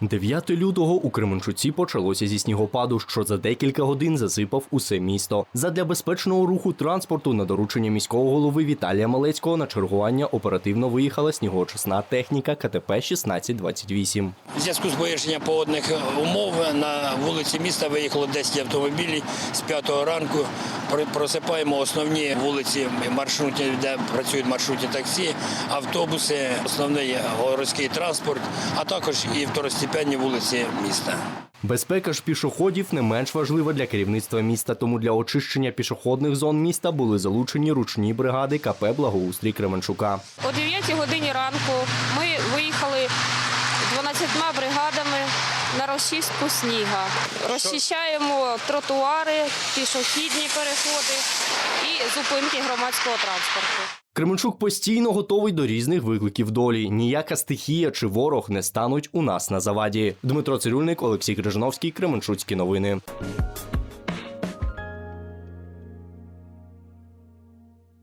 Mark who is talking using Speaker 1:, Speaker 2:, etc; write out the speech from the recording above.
Speaker 1: 9 лютого у Кременчуці почалося зі снігопаду, що за декілька годин засипав усе місто. Задля безпечного руху транспорту на доручення міського голови Віталія Малецького на чергування оперативно виїхала снігоочисна техніка КТП 1628.
Speaker 2: У зв'язку з погіршенням погодних умов на вулиці міста виїхало 10 автомобілів з 5 ранку. Про- Просипаємо основні вулиці маршрутні, де працюють маршрутні таксі, автобуси, основний городський транспорт, а також і второстепенні вулиці міста.
Speaker 1: Безпека ж пішоходів не менш важлива для керівництва міста, тому для очищення пішохідних зон міста були залучені ручні бригади КП Благоустрій Кременчука.
Speaker 3: О 9 годині ранку ми виїхали 12 бригадами на розчистку сніга. Розчищаємо тротуари, пішохідні переходи зупинки громадського транспорту.
Speaker 1: Кременчук постійно готовий до різних викликів долі. Ніяка стихія чи ворог не стануть у нас на заваді. Дмитро Цирюльник, Олексій Крижановський, Кременчуцькі новини.